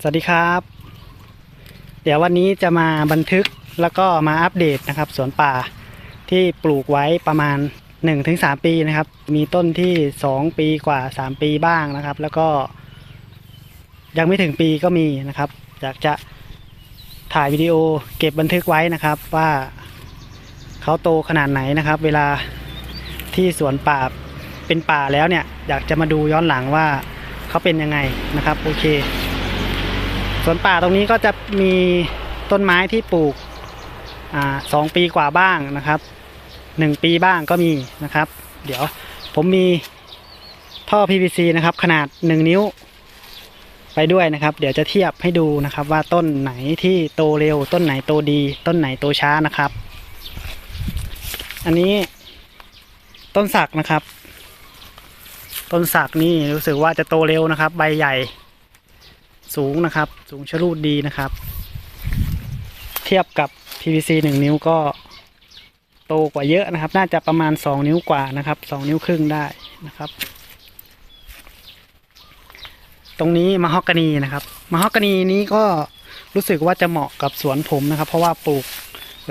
สวัสดีครับ เดี๋ยววันนี้จะมาบันทึกแล้วก็มาอัปเดตนะครับสวนป่าที่ปลูกไว้ประมาณ 1-3 ปีนะครับ มีต้นที่ 2 ปีกว่า 3 ปีบ้างนะครับ แล้วก็ ยังไม่ถึงปีก็มีนะครับ อยากจะถ่ายวิดีโอเก็บบันทึกไว้นะครับว่าเขาโตขนาดไหนนะครับ เวลาที่สวนป่าเป็นป่าแล้วเนี่ย อยากจะมาดูย้อนหลังว่าเขาเป็นยังไงนะครับโอเค สวนป่าตรงนี้ก็จะมีต้นไม้ที่ปลูกอสองปีกว่าบ้างนะครับหนึ่งปีบ้างก็มีนะครับ เดี๋ยวผมมีท่อ PVC นะครับ ขนาด1นิ้วไปด้วยนะครับ เดี๋ยวจะเทียบให้ดูนะครับ ว่าต้นไหนที่โตเร็ว ต้นไหนโตดี ต้นไหนโตช้านะครับ อันนี้ต้นสักนะครับ ต้นสักนี่รู้สึกว่าจะโตเร็วนะครับ ใบใหญ่ สูงนะครับ สูงชะลูดดีนะครับ เทียบกับ PVC 1 นิ้วก็โตกว่าเยอะนะครับ น่าจะประมาณ 2 นิ้วกว่านะครับ2นิ้วครึ่งได้นะครับ ตรงนี้มะฮอกกานีนะครับมะฮอกกานีนี้ก็รู้สึกว่าจะเหมาะกับสวนผมนะครับ เพราะว่าปลูก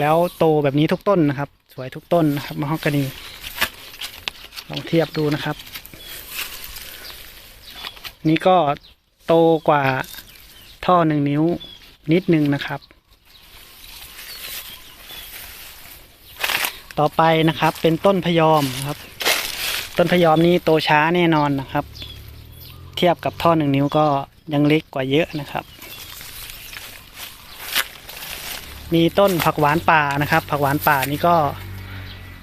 แล้วโตแบบนี้ทุกต้นนะครับ สวยทุกต้นนะครับมะฮอกกานี ลองเทียบดูนะครับ นี่ก็ โตกว่าท่อหนึ่งนิ้วนิดนึงนะครับ ต่อไปนะครับเป็นต้นพยอมครับ ต้นพยอมนี้โตช้าแน่นอนนะครับ เทียบกับท่อหนึ่งนิ้วก็ยังเล็กกว่าเยอะนะครับ มีต้นผักหวานป่านะครับ ผักหวานป่านี่ก็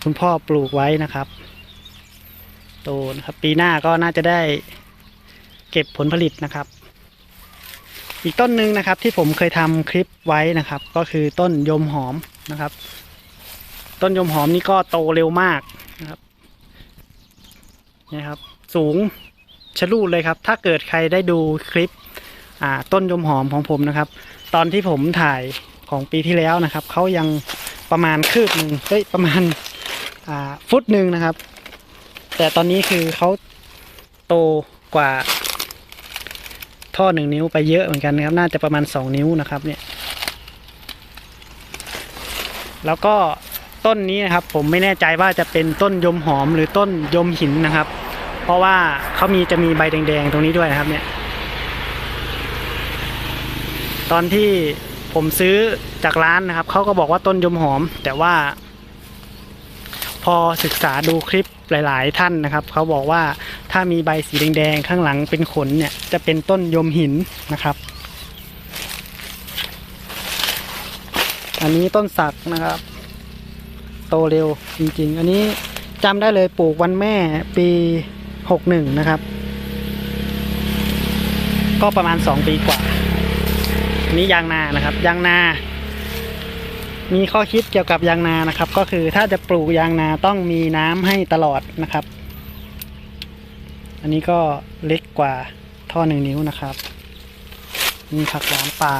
คุณพ่อปลูกไว้นะครับ โตนะครับ ปีหน้าก็น่าจะได้ เก็บผลผลิตนะครับ อีกต้นหนึ่งนะครับที่ผมเคยทำคลิปไว้นะครับ ก็คือต้นยมหอมนะครับ ต้นยมหอมนี่ก็โตเร็วมากนะครับนี่ครับ สูงชะลูดเลยครับ ถ้าเกิดใครได้ดูคลิปต้นยมหอมของผมนะครับ ตอนที่ผมถ่ายของปีที่แล้วนะครับเขายังประมาณคืบหนึ่งเฮ้ยประมาณาฟุตหนึ่งนะครับ แต่ตอนนี้คือเขาโตกว่า ท่อหนึ่งนิ้วไปเยอะเหมือนกันนะครับ น่าจะประมาณสองนิ้วนะครับเนี่ย แล้วก็ต้นนี้นะครับ ผมไม่แน่ใจว่าจะเป็นต้นยมหอมหรือต้นยมหินนะครับ เพราะว่าเขามีจะมีใบแดงๆตรงนี้ด้วยนะครับเนี่ย ตอนที่ผมซื้อจากร้านนะครับเขาก็บอกว่าต้นยมหอม แต่ว่า พอศึกษาดูคลิปหลาย ๆ ท่านนะครับเขาบอกว่า ถ้ามีใบสีแดงๆข้างหลังเป็นขนเนี่ยจะเป็นต้นยมหินนะครับ อันนี้ต้นสักนะครับ โตเร็วจริงๆ อันนี้จำได้เลยปลูกวันแม่ปีหกหนึ่งนะครับ ก็ประมาณสองปีกว่านนี้ยางนานะครับ ยางนา มีข้อคิดเกี่ยวกับยางนานะครับ ก็คือถ้าจะปลูกยางนาต้องมีน้ำให้ตลอดนะครับ อันนี้ก็เล็กกว่าท่อหนึ่งนิ้วนะครับมีผักหวานป่า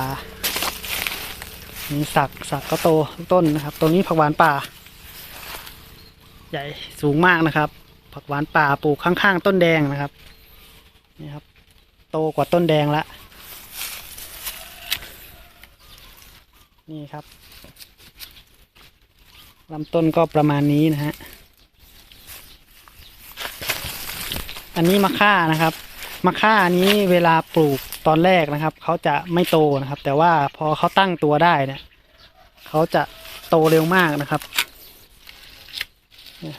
มีสักสักก็โตต้นนะครับตรงนี้ผักหวานป่า ใหญ่สูงมากนะครับ ผักหวานป่าปลูกข้างๆ ต้นแดงนะครับนี่ครับ โตกว่าต้นแดงละนี่ครับลำต้นก็ประมาณนี้นะฮะ อันนี้มะค่านะครับมะค่านี้เวลาปลูกตอนแรกนะครับเขาจะไม่โตนะครับ แต่ว่าพอเขาตั้งตัวได้เนี่ยเขาจะโตเร็วมากนะครับ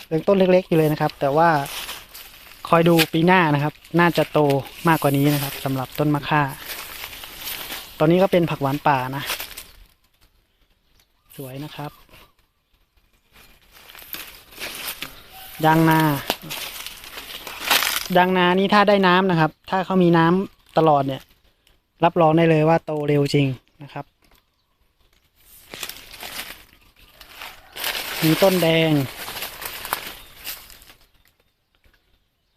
เป็นต้นเล็กๆอยู่เลยนะครับ แต่ว่าคอยดูปีหน้านะครับ น่าจะโตมากกว่านี้นะครับสำหรับต้นมะค่า ตอนนี้ก็เป็นผักหวานป่านะ สวยนะครับยางนา ยางนานี่ถ้าได้น้ำนะครับ ถ้าเขามีน้ำตลอดเนี่ย รับรองได้เลยว่าโตเร็วจริงนะครับ มีต้นแดง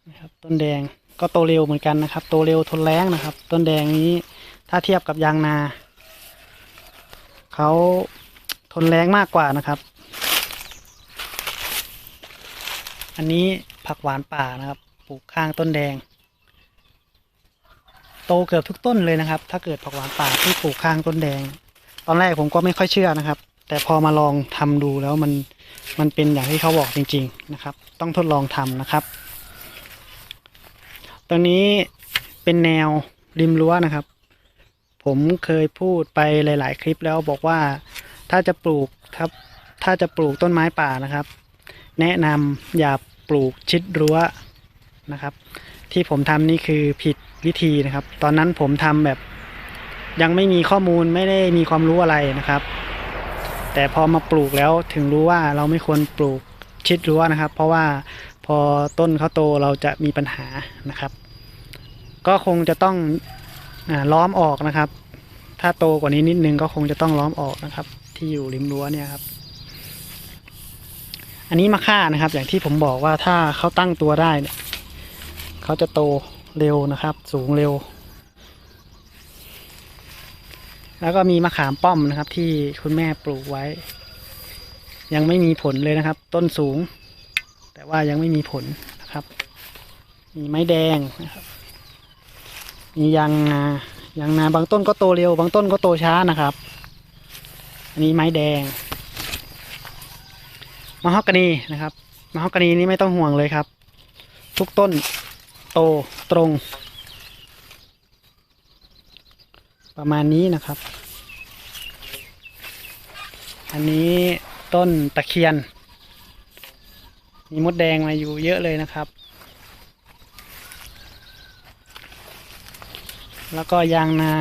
นะครับต้นแดงก็โตเร็วเหมือนกันนะครับ โตเร็วทนแรงนะครับ ต้นแดงนี้ถ้าเทียบกับยางนาเขาทนแรงมากกว่านะครับ อันนี้ผักหวานป่านะครับ ปลูกข้างต้นแดง โตเกือบทุกต้นเลยนะครับ ถ้าเกิดผักหวานป่าที่ปลูกข้างต้นแดง ตอนแรกผมก็ไม่ค่อยเชื่อนะครับ แต่พอมาลองทำดูแล้วมันมันเป็นอย่างที่เขาบอกจริง ๆนะครับ ต้องทดลองทำนะครับตรงนี้เป็นแนวริมรั้วนะครับ ผมเคยพูดไปหลาย ๆ คลิปแล้วบอกว่าถ้าจะปลูกครับ ถ้าจะปลูกต้นไม้ป่านะครับ แนะนำอย่าปลูกชิดรั้ว นะครับ ที่ผมทำนี่คือผิดวิธีนะครับ ตอนนั้นผมทำแบบยังไม่มีข้อมูลไม่ได้มีความรู้อะไรนะครับ แต่พอมาปลูกแล้วถึงรู้ว่าเราไม่ควรปลูกชิดรั้วนะครับ เพราะว่าพอต้นเขาโตเราจะมีปัญหานะครับ ก็คงจะต้องอล้อมออกนะครับ ถ้าโตกว่านี้นิดนึงก็คงจะต้องล้อมออกนะครับ ที่อยู่ริมรั้วเนี่ยครับ อันนี้มะค่านะครับ อย่างที่ผมบอกว่าถ้าเขาตั้งตัวได้เนี่ย เขาจะโตเร็วนะครับ สูงเร็ว แล้วก็มีมะขามป้อมนะครับ ที่คุณแม่ปลูกไว้ ยังไม่มีผลเลยนะครับ ต้นสูง แต่ว่ายังไม่มีผลนะครับ มีไม้แดงนะครับ มียางนายางนาบางต้นก็โตเร็ว บางต้นก็โตช้านะครับ อันนี้ไม้แดงมะฮอกกานีนะครับมะฮอกกานีนี่ไม่ต้องห่วงเลยครับ ทุกต้น โตตรง ประมาณนี้นะครับ อันนี้ต้นตะเคียน มีมดแดงมาอยู่เยอะเลยนะครับ แล้วก็ยางนา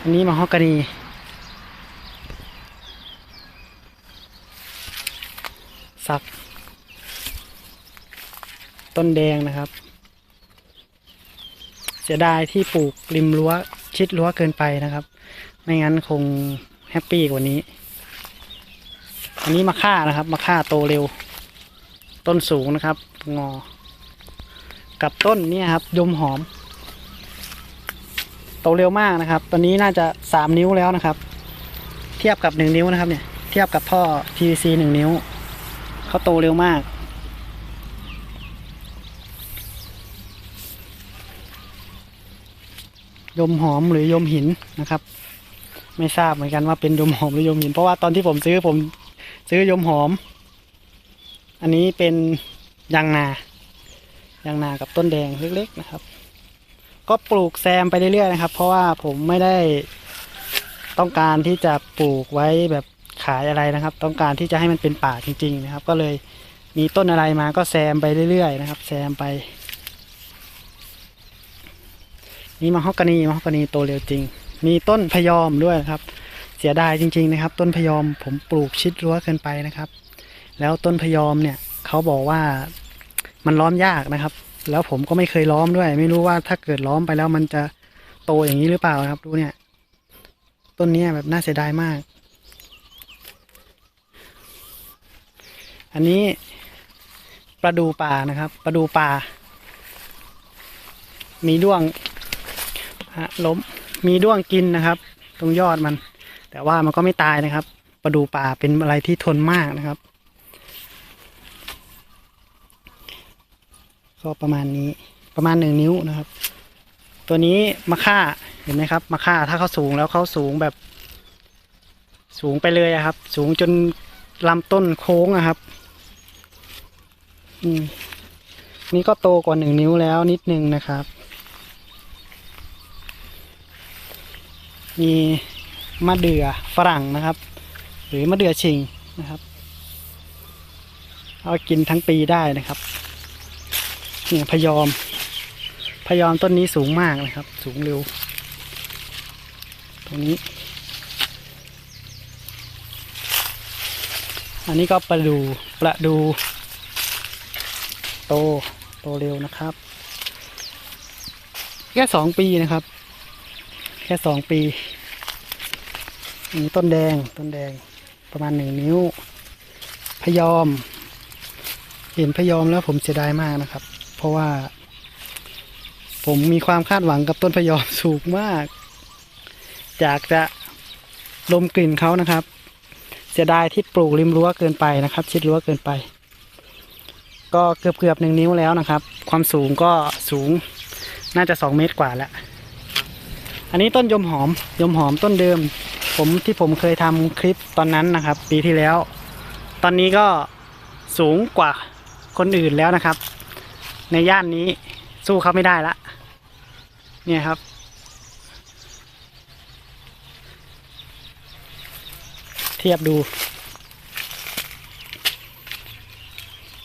อันนี้มาฮอกกานี สัก ต้นแดงนะครับ เสียดายที่ปลูกริมรั้วชิดรั้วเกินไปนะครับ ไม่งั้นคงแฮปปี้กว่านี้ อันนี้มะค่านะครับมะค่าโตเร็ว ต้นสูงนะครับ งอ กับต้นนี่ยครับ ยมหอม โตเร็วมากนะครับ ตอนนี้น่าจะสามนิ้วแล้วนะครับ เทียบกับหนึ่งนิ้วนะครับเนี่ย เทียบกับท่อ PVC หนึ่งนิ้ว เขาโตเร็วมาก ยมหอมหรือยมหินนะครับ ไม่ทราบเหมือนกันว่าเป็นยมหอมหรือยมหิน เพราะว่าตอนที่ผมซื้อผมซื้อยมหอม อันนี้เป็นยางนายางนากับต้นแดงเล็กๆนะครับ ก็ปลูกแซมไปเรื่อยๆนะครับ เพราะว่าผมไม่ได้ต้องการที่จะปลูกไว้แบบ ขายอะไรนะครับ ต้องการที่จะให้มันเป็นป่าจริง ๆ นะครับ ก็เลยมีต้นอะไรมาก็แซมไปเรื่อยๆนะครับ แซมไปนี่มะฮอกกานีมะฮอกกานีโตเร็วจริง มีต้นพยอมด้วยนะครับ เสียดายจริง ๆ นะครับ ต้นพยอมผมปลูกชิดรั้วเกินไปนะครับ แล้วต้นพยอมเนี่ยเขาบอกว่ามันล้อมยากนะครับ แล้วผมก็ไม่เคยล้อมด้วย ไม่รู้ว่าถ้าเกิดล้อมไปแล้วมันจะโตอย่างนี้หรือเปล่านะครับ ดูเนี่ย ต้นนี้แบบน่าเสียดายมาก อันนี้ปลาดูป่านะครับปลาดูป่ามีด้วงฮะล้มมีด้วงกินนะครับ ตรงยอดมัน แต่ว่ามันก็ไม่ตายนะครับปลาดูป่าเป็นอะไรที่ทนมากนะครับ ก็ประมาณนี้ประมาณหนึ่งนิ้วนะครับ ตัวนี้มะค่าเห็นไหมครับมะค่าถ้าเขาสูงแล้วเขาสูงแบบสูงไปเลยครับ สูงจนลำต้นโค้งอะครับ อืมนี่ก็โตกว่าหนึ่งนิ้วแล้วนิดนึงนะครับ มีมะเดื่อฝรั่งนะครับ หรือมะเดื่อชิงนะครับ เอากินทั้งปีได้นะครับเนี่ยพยอม พยอมต้นนี้สูงมากนะครับ สูงเร็ว ตรงนี้ อันนี้ก็ประดูประดู โตโตเร็วนะครับ แค่สองปีนะครับ แค่สองปีอันนี้ต้นแดงต้นแดงประมาณหนึ่งนิ้ว พยอม เห็นพยอมแล้วผมเสียดายมากนะครับ เพราะว่า ผมมีความคาดหวังกับต้นพยอมสูงมากอยากจะดมกลิ่นเขานะครับ เสียดายที่ปลูกริมรั้วเกินไปนะครับ ชิดรั้วเกินไป ก็เกือบเกือบหนึ่งนิ้วแล้วนะครับ ความสูงก็สูงน่าจะสองเมตรกว่าแล้วอันนี้ต้นยมหอมยมหอมต้นเดิม ผมที่ผมเคยทำคลิปตอนนั้นนะครับ ปีที่แล้ว ตอนนี้ก็สูงกว่าคนอื่นแล้วนะครับ ในย่านนี้สู้เขาไม่ได้ละเนี่ยครับ เทียบดู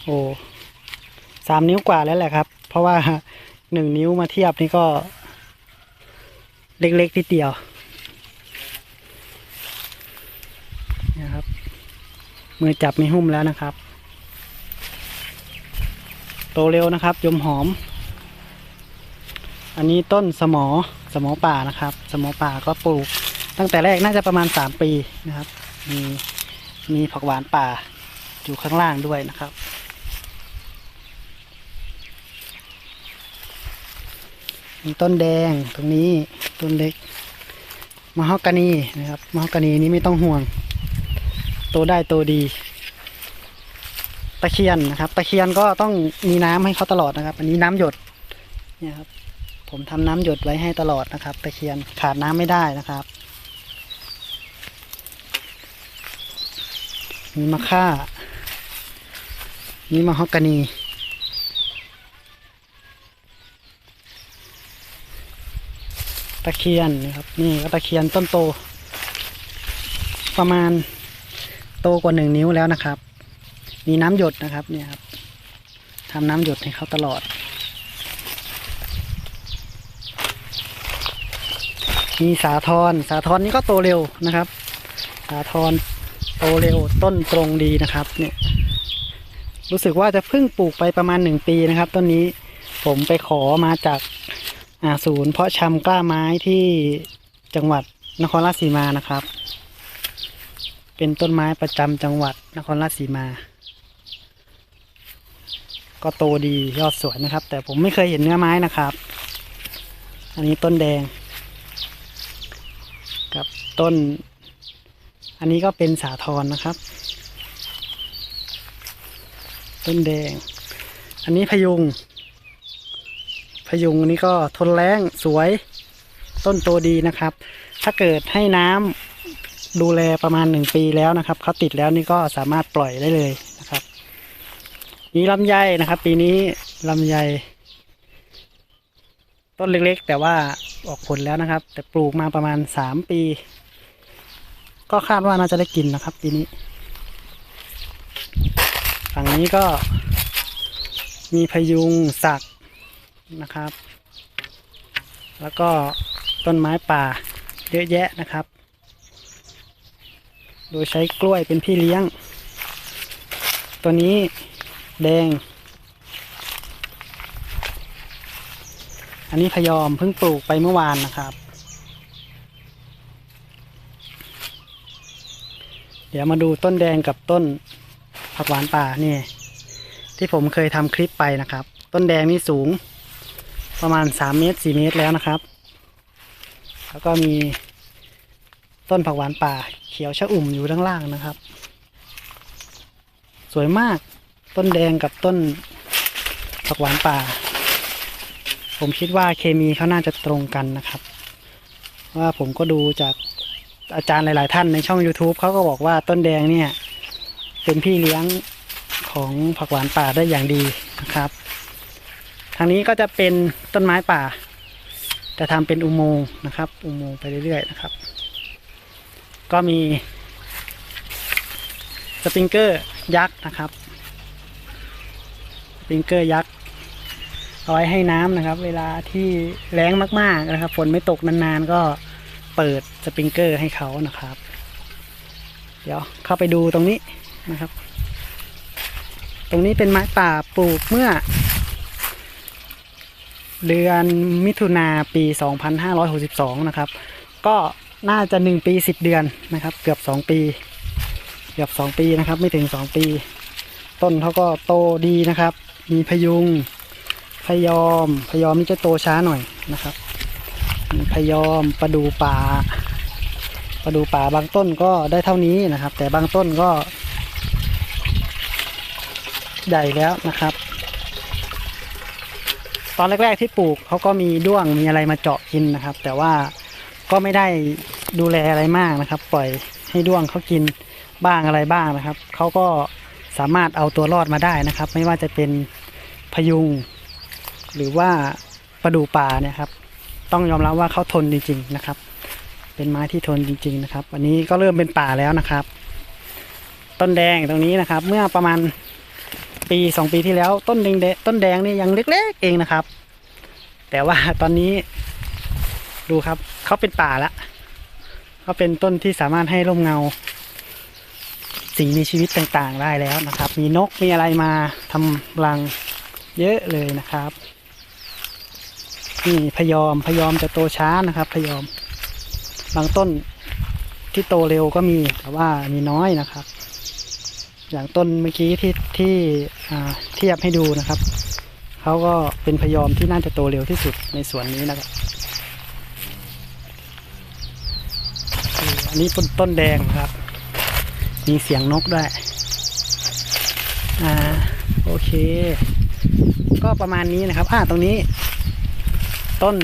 โอ้ สามนิ้วกว่าแล้วแหละครับ เพราะว่าหนึ่งนิ้วมาเทียบนี่ก็ เล็กๆทีเดียวนี่ยครับ มือจับไม่หุ้มแล้วนะครับ โตเร็วนะครับ ยมหอม อันนี้ต้นสมอสมอป่านะครับ สมอป่าก็ปลูก ตั้งแต่แรกน่าจะประมาณสามปีนะครับ มีมีผักหวานป่าอยู่ข้างล่างด้วยนะครับ มีต้นแดงตรงนี้ต้นเล็กมะฮอกกานีนะครับมะฮอกกานีนี้ไม่ต้องห่วง โตได้โตดีตะเคียนนะครับตะเคียนก็ต้องมีน้ำให้เขาตลอดนะครับ อันนี้น้ำหยดเนี่ยครับ ผมทำน้ำหยดไว้ให้ตลอดนะครับตะเคียนขาดน้ำไม่ได้นะครับ มีมะค่ามีมะฮอกกานี ตะเคียนนะครับนี่ก็ตะเคียนต้นโต ประมาณโตกว่าหนึ่งนิ้วแล้วนะครับ มีน้ำหยดนะครับเนี่ยครับทำน้ำหยดให้เขาตลอด มีสาทรสาทรนี่ก็โตเร็วนะครับ สาทรโตเร็วต้นตรงดีนะครับเนี่ยรู้สึกว่าจะเพิ่งปลูกไปประมาณหนึ่งปีนะครับ ต้นนี้ผมไปขอมาจาก ศูนย์เพาะชำกล้าไม้ที่จังหวัดนครราชสีมานะครับ เป็นต้นไม้ประจำจังหวัดนครราชสีมา ก็โตดียอดสวยนะครับ แต่ผมไม่เคยเห็นเนื้อไม้นะครับ อันนี้ต้นแดง กับต้น อันนี้ก็เป็นสาทรนะครับ ต้นแดง อันนี้พยุง พยุงอันนี้ก็ทนแรงสวยต้นโตดีนะครับ ถ้าเกิดให้น้ำดูแลประมาณหนึ่งปีแล้วนะครับเขาติดแล้วนี่ก็สามารถปล่อยได้เลยนะครับนี่ลำไยนะครับ ปีนี้ลำไย ต้นเล็กๆ แต่ว่าออกผลแล้วนะครับ แต่ปลูกมาประมาณสามปี ก็คาดว่าน่าจะได้กินนะครับ ปีนี้ ฝั่งนี้ก็มีพยุงสัก นะครับ แล้วก็ต้นไม้ป่าเยอะแยะนะครับ โดยใช้กล้วยเป็นพี่เลี้ยง ตัวนี้แดง อันนี้พยอมเพิ่งปลูกไปเมื่อวานนะครับ เดี๋ยวมาดูต้นแดงกับต้นผักหวานป่านี่ที่ผมเคยทำคลิปไปนะครับ ต้นแดงนี่สูง ประมาณสามเมตรสี่เมตรแล้วนะครับ แล้วก็มีต้นผักหวานป่าเขียวชะอุ่มอยู่ด้านล่างนะครับ สวยมากต้นแดงกับต้นผักหวานป่า ผมคิดว่าเคมีเขาน่าจะตรงกันนะครับ ว่าผมก็ดูจากอาจารย์หลาย ๆ ท่านในช่อง YouTube เขาก็บอกว่าต้นแดงเนี่ย เป็นพี่เลี้ยงของผักหวานป่าได้อย่างดีนะครับางนี้ก็จะเป็นต้นไม้ป่า จะทำเป็นอุโมงค์นะครับ อุโมงค์ไปเรื่อยๆนะครับ ก็มีสปริงเกอร์ยักษ์นะครับสปริงเกอร์ยักษ์เอาไว้ให้น้ำนะครับ เวลาที่แรงมากๆนะครับฝนไม่ตกนานๆก็เปิดสปริงเกอร์ให้เขานะครับ เดี๋ยวเข้าไปดูตรงนี้นะครับ ตรงนี้เป็นไม้ป่าปลูกเมื่อ เดือนมิถุนาปี 2562 นะครับ ก็น่าจะ 1 ปี 10 เดือนนะครับ เกือบ 2 ปี เกือบ 2 ปีนะครับ ไม่ถึง 2 ปี ต้นเขาก็โตดีนะครับ มีพยุง พยอม พยอมนี่จะโตช้าหน่อยนะครับ มีพยอมประดูป่า ประดูป่าบางต้นก็ได้เท่านี้นะครับ แต่บางต้นก็ ใหญ่แล้วนะครับ ตอนแรก ๆ ที่ปลูกเขาก็มีด้วงมีอะไรมาเจาะกินนะครับ แต่ว่าก็ไม่ได้ดูแลอะไรมากนะครับ ปล่อยให้ด้วงเขากินบ้างอะไรบ้างนะครับเขาก็สามารถเอาตัวรอดมาได้นะครับ ไม่ว่าจะเป็นพยุง หรือว่าประดูป่าเนี่ยครับ ต้องยอมรับว่าเขาทนจริง ๆนะครับ เป็นไม้ที่ทนจริง ๆ นะครับ วันนี้ก็เริ่มเป็นป่าแล้วนะครับ ต้นแดงตรงนี้นะครับ เมื่อประมาณ ปีสองปีที่แล้วต้นแดงต้นแดงนี่ยังเล็กๆเองนะครับ แต่ว่าตอนนี้ดูครับเขาเป็นป่าแล้วเขาเป็นต้นที่สามารถให้ร่มเงา สิ่งมีชีวิตต่างๆได้แล้วนะครับ มีนกมีอะไรมาทำรังเยอะเลยนะครับนี่พยอมพยอมจะโตช้านะครับ พยอมบางต้นที่โตเร็วก็มีแต่ว่ามีน้อยนะครับ อย่างต้นเมื่อกี้ที่ที่ เทียบให้ดูนะครับเขาก็เป็นพยอมที่น่าจะโตเร็วที่สุดในสวนนี้นะครับอันนี้ต้นต้นแดงครับ มีเสียงนกด้วยอ่าโอเค ก็ประมาณนี้นะครับอ่าตรงนี้ ต้น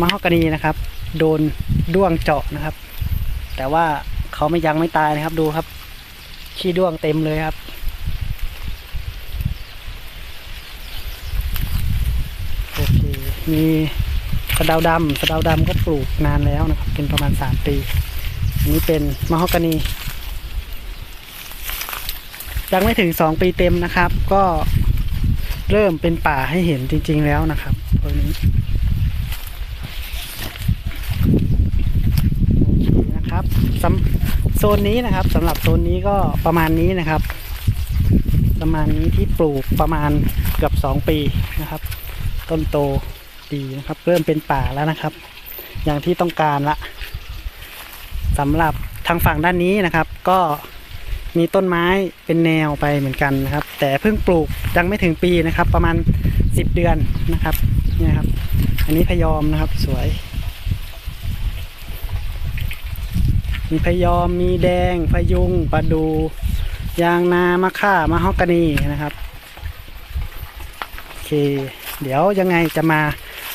มะฮอกกานีนะครับ โดนด้วงเจาะนะครับ แต่ว่าเขาไม่ยังไม่ตายนะครับดูครับ ขี้ด้วงเต็มเลยครับ โอเค มีสะเดาดำสะเดาดำก็ปลูกนานแล้วนะครับ เป็นประมาณสามปี อันนี้เป็นมะฮอกกานียังไม่ถึงสองปีเต็มนะครับ ก็เริ่มเป็นป่าให้เห็นจริง ๆ แล้วนะครับตัวนี้โอเคนะครับโซนนี้นะครับสำหรับโซนนี้ก็ประมาณนี้นะครับ ประมาณนี้ที่ปลูกประมาณเกือบสองปีนะครับ ต้นโต ดีนะครับ เริ่มเป็นป่าแล้วนะครับ อย่างที่ต้องการละสำหรับทางฝั่งด้านนี้นะครับ ก็มีต้นไม้เป็นแนวไปเหมือนกันนะครับ แต่เพิ่งปลูกยังไม่ถึงปีนะครับ ประมาณ 10 เดือนนะครับนี่ครับ อันนี้พยอมนะครับสวย มีพยอมมีแดงพยุงประดู ยางนามะค่ามะฮอกกานีนะครับโอเค เดี๋ยวยังไงจะมา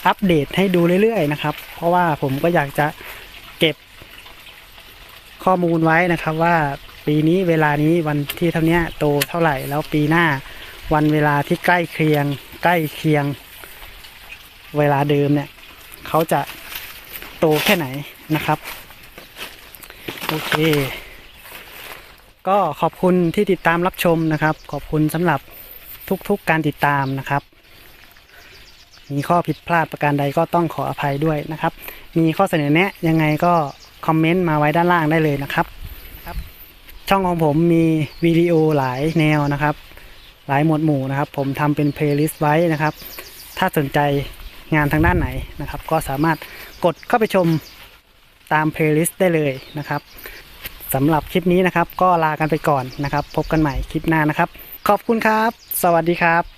อัปเดตให้ดูเรื่อยๆนะครับ เพราะว่าผมก็อยากจะเก็บข้อมูลไว้นะครับว่าปีนี้เวลานี้วันที่เท่านี้โตเท่าไหร่ แล้วปีหน้าวันเวลาที่ใกล้เคียง ใกล้เคียง เวลาเดิมเนี่ยเขาจะโตแค่ไหนนะครับโอเค ก็ขอบคุณที่ติดตามรับชมนะครับ ขอบคุณสำหรับทุกๆการติดตามนะครับ มีข้อผิดพลาดประการใดก็ต้องขออภัยด้วยนะครับ มีข้อเสนอแนะยังไงก็คอมเมนต์มาไว้ด้านล่างได้เลยนะครับครับ ช่องของผมมีวิดีโอหลายแนวนะครับ หลายหมวดหมู่นะครับ ผมทำเป็นเพลย์ลิสต์ไว้นะครับ ถ้าสนใจงานทางด้านไหนนะครับ ก็สามารถกดเข้าไปชมตามเพลย์ลิสต์ได้เลยนะครับสำหรับคลิปนี้นะครับ ก็ลากันไปก่อนนะครับ พบกันใหม่คลิปหน้านะครับ ขอบคุณครับ สวัสดีครับ